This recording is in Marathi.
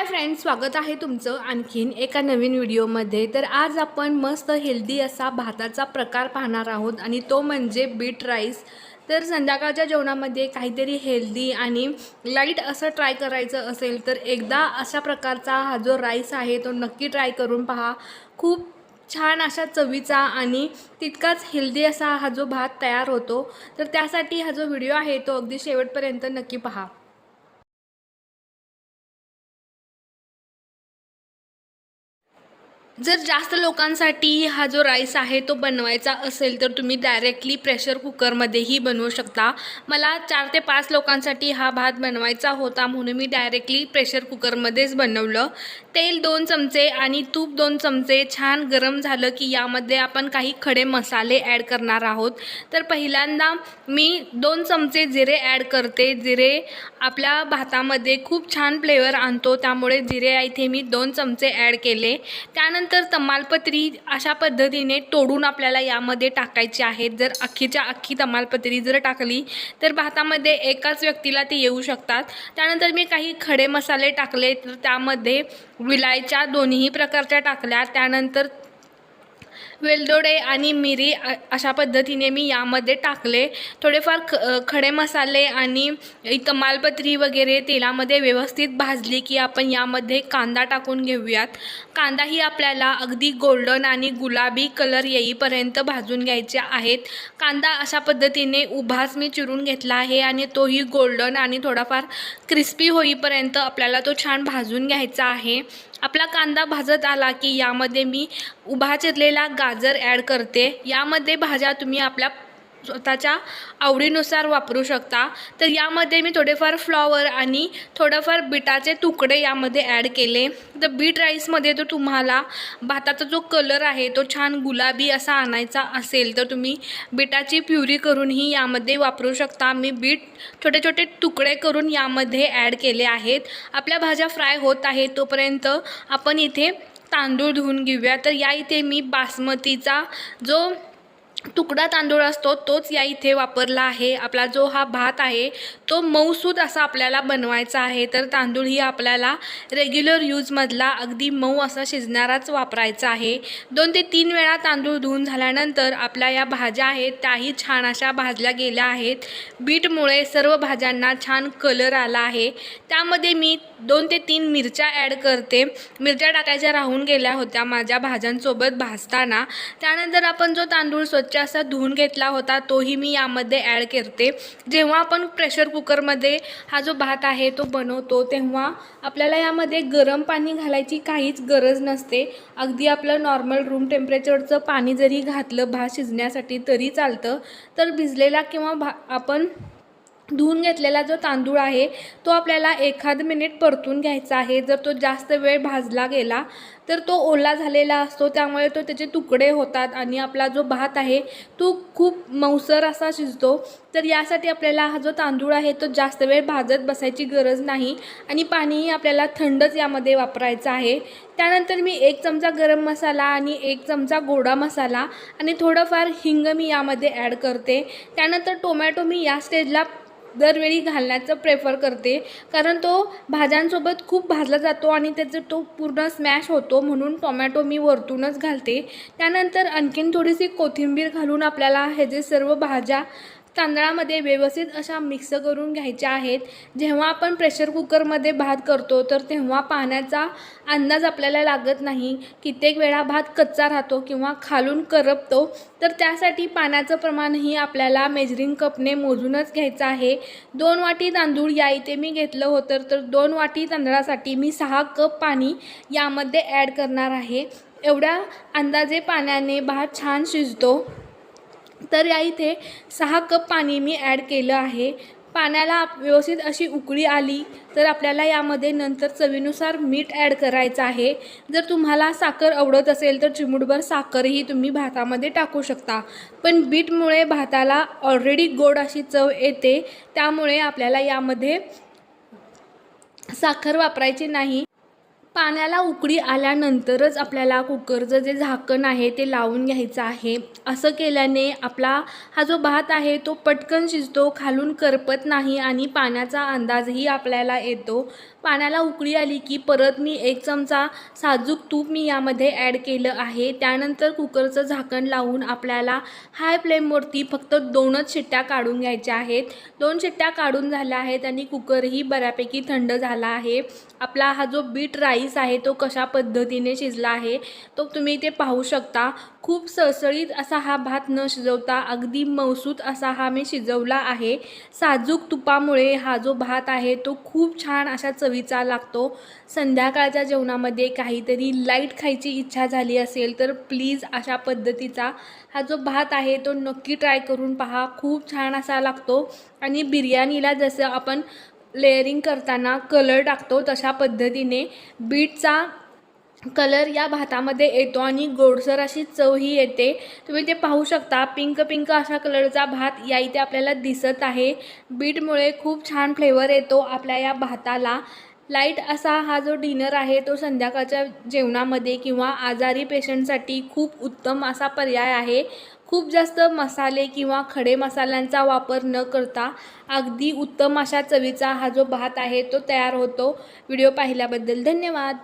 हाय फ्रेंड्स स्वागत आहे तुमचं आणखीन एका नवीन व्हिडिओमध्ये. तर आज आपण मस्त हेल्दी असा भाताचा प्रकार पाहणार आहोत आणि तो म्हणजे बीट राईस. तर संध्याकाळच्या जेवणामध्ये काहीतरी हेल्दी आणि लाइट असं ट्राय करायचं असेल तर एकदा अशा प्रकारचा हा जो राईस आहे तो नक्की ट्राय करून पहा. खूप छान अशा चवीचा आणि तितकाच हेल्दी असा हा जो भात तयार होतो. तर त्यासाठी हा जो व्हिडिओ आहे तो अगदी शेवटपर्यंत नक्की पहा. जर जास्त लोकांसाठी हा जो राईस आहे तो बनवायचा असेल तर तुम्ही डायरेक्टली प्रेशर कुकरमध्येही बनवू शकता. मला चार ते पाच लोकांसाठी हा भात बनवायचा होता म्हणून मी डायरेक्टली प्रेशर कुकरमध्येच बनवलं. तेल दोन चमचे आणि तूप दोन चमचे छान गरम झालं की यामध्ये आपण काही खडे मसाले ॲड करणार आहोत. तर पहिल्यांदा मी दोन चमचे जिरे ॲड करते. जिरे आपल्या भातामध्ये खूप छान फ्लेवर आणतो त्यामुळे जिरे इथे मी दोन चमचे ॲड केले. त्यानंतर तमालपत्री अशा पद्धतीने तोडून आपल्याला यामध्ये टाकायची आहेत. जर अख्खीच्या अख्खी तमालपत्री जर टाकली तर भातामध्ये एकाच व्यक्तीला ते येऊ शकतात. त्यानंतर मी काही खडे मसाले टाकले तर त्यामध्ये विलायच्या दोन्ही प्रकारच्या टाकल्या. त्यानंतर वेलदोडे आणि मिरी अ- अशा पद्धतीने मी यामध्ये टाकले. थोडेफार ख खडे मसाले आणि तमालपत्री वगैरे तेलामध्ये व्यवस्थित भाजली की आपण यामध्ये कांदा टाकून घेऊयात. कांदाही आपल्याला अगदी गोल्डन आणि गुलाबी कलर येईपर्यंत भाजून घ्यायचे आहेत. कांदा अशा पद्धतीने उभाच मी चिरून घेतला आहे आणि तोही गोल्डन आणि थोडाफार क्रिस्पी होईपर्यंत आपल्याला तो छान भाजून घ्यायचा आहे. आपला कांदा भाजत आला की यामध्ये मी उभा चिरलेला गाजर ॲड करते. यामध्ये भाज्या तुम्ही आपल्या स्वतःच्या आवडीनुसार वापरू शकता. तर यामध्ये मी थोडेफार फ्लॉवर आणि थोडंफार बिटाचे तुकडे यामध्ये ॲड केले. तर बीट राईसमध्ये तो तुम्हाला भाताचा जो कलर आहे तो छान गुलाबी असा आणायचा असेल तर तुम्ही बिटाची प्युरी करूनही यामध्ये वापरू शकता. मी बीट छोटे छोटे तुकडे करून यामध्ये ॲड केले आहेत. आपल्या भाज्या फ्राय होत आहेत तोपर्यंत आपण इथे तांदूळ धुवून घेऊया. तर या इथे मी बासमतीचा जो तुकडा तांदूळ असतो तोच या इथे वापरला आहे. आपला जो हा भात आहे तो मऊसूद असा आपल्याला बनवायचा आहे. तर तांदूळ ही आपल्याला रेग्युलर यूजमधला अगदी मऊ असा शिजणाराच वापरायचा आहे. दोन ते तीन वेळा तांदूळ धुवून झाल्यानंतर आपल्या या भाज्या आहेत त्याही छान अशा भाजल्या गेल्या आहेत. बीटमुळे सर्व भाज्यांना छान कलर आला आहे. त्यामध्ये मी दोन ते तीन मिरच्या ॲड करते. मिरच्या टाकायच्या राहून गेल्या होत्या माझ्या भाज्यांसोबत भाजताना. त्यानंतर आपण जो तांदूळ स्वच्छ असा धुवून घेतला होता तोही मी यामध्ये ॲड करते. जेव्हा आपण प्रेशर कुकरमध्ये हा जो भात आहे तो बनवतो तेव्हा आपल्याला यामध्ये गरम पाणी घालायची काहीच गरज नसते. अगदी आपलं नॉर्मल रूम टेम्परेचरचं पाणी जरी घातलं भात शिजण्यासाठी तरी चालतं. तर भिजलेला किंवा भा आपण धुवून घेतलेला जो तांदूळ आहे तो आपल्याला एखाद मिनिट परतून घ्यायचा आहे. जर तो जास्त वेळ भाजला गेला तर तो ओला झालेला असतो. त्यामुळे तो त्याचे तुकडे होतात आणि आपला जो भात आहे तो खूप मऊसर असा शिजतो. तर यासाठी आपल्याला हा जो तांदूळ आहे तो जास्त वेळ भाजत बसायची गरज नाही आणि पाणीही आपल्याला थंडच यामध्ये वापरायचं आहे. त्यानंतर मी एक चमचा गरम मसाला आणि एक चमचा गोडा मसाला आणि थोडंफार हिंग मी यामध्ये ॲड करते. त्यानंतर टोमॅटो मी या स्टेजला दरवेळी घालण्याचं प्रेफर करते. कारण तो भाज्यांसोबत खूप भाजला जातो आणि त्याचं तो पूर्ण स्मॅश होतो म्हणून टोमॅटो मी वरतूनच घालते. त्यानंतर आणखीन थोडीशी कोथिंबीर घालून आपल्याला हे जे सर्व भाज्या तांदळामध्ये व्यवस्थित अशा मिक्स करून घ्यायच्या आहेत. जेव्हा आपण प्रेशर कुकरमध्ये भात करतो तर तेव्हा पाण्याचा अंदाज आपल्याला लागत नाही. कित्येक वेळा भात कच्चा राहतो किंवा खालून करपतो तर त्यासाठी पाण्याचं प्रमाणही आपल्याला मेजरिंग कपने मोजूनच घ्यायचं आहे. दोन वाटी तांदूळ या इथे मी घेतलं होतं तर दोन वाटी तांदळासाठी मी सहा कप पाणी यामध्ये ॲड करणार आहे. एवढ्या अंदाजे पाण्याने भात छान शिजतो. तर या इथे सहा कप पाणी मी ॲड केलं आहे. पाण्याला व्यवस्थित अशी उकळी आली तर आपल्याला यामध्ये नंतर चवीनुसार मीठ ॲड करायचं आहे. जर तुम्हाला साखर आवडत असेल तर चिमूटभर साखरही तुम्ही भातामध्ये टाकू शकता. पण बीटमुळे भाताला ऑलरेडी गोड अशी चव येते. त्यामुळे आपल्याला यामध्ये साखर वापरायची नाही. पाण्याला उकळी आल्यानंतरच आपल्याला कुकरचं जे झाकण आहे ते लावून घ्यायचं आहे. असं केल्याने आपला हा जो भात आहे तो पटकन शिजतो खालून करपत नाही आणि पाण्याचा अंदाजही आपल्याला येतो. पाण्याला उकळी आली की परत मी एक चमचा साजूक तूप मी यामध्ये ॲड केलं आहे. त्यानंतर कुकरचं झाकण लावून आपल्याला हाय फ्लेमवरती फक्त दोनच शिट्ट्या काढून घ्यायच्या आहेत. दोन शिट्ट्या काढून झाल्या आहेत आणि कुकरही बऱ्यापैकी थंड झाला आहे. आपला हा जो बीट राईस आहे तो कशा पद्धतीने शिजला आहे तो तुम्ही इथे पाहू शकता. खूप सळसळीत असा हा भात न शिजवता अगदी मौसूत असा हा मी शिजवला आहे. साजूक तुपामुळे हा जो भात आहे तो खूप छान अशा चवीचा लागतो. संध्याकाळच्या जेवणामध्ये काहीतरी लाइट खायची इच्छा झाली असेल तर प्लीज अशा पद्धतीचा हा जो भात आहे तो नक्की ट्राय करून पहा. खूप छान असा लागतो. आणि बिर्याणीला जसं आपण लेअरिंग करताना कलर टाकतो तशा पद्धतीने. बीटचा कलर या भातामध्ये येतो आणि गोडसर अशी चवही येते. तुम्ही ते पाहू शकता. पिंक पिंक अशा कलरचा भात या इथे आपल्याला दिसत आहे. बीटमुळे खूप छान फ्लेवर येतो आपल्या या भाताला. लाइट असा हा जो डिनर आहे तो संध्याकाळच्या जेवणामध्ये किंवा आजारी पेशंटसाठी खूप उत्तम असा पर्याय आहे. खूप जास्त मसाले किंवा खडे मसाल्यांचा वापर न करता अगदी उत्तम अशा चवीचा हा जो भात आहे तो तयार होतो. व्हिडिओ पाहिल्याबद्दल धन्यवाद.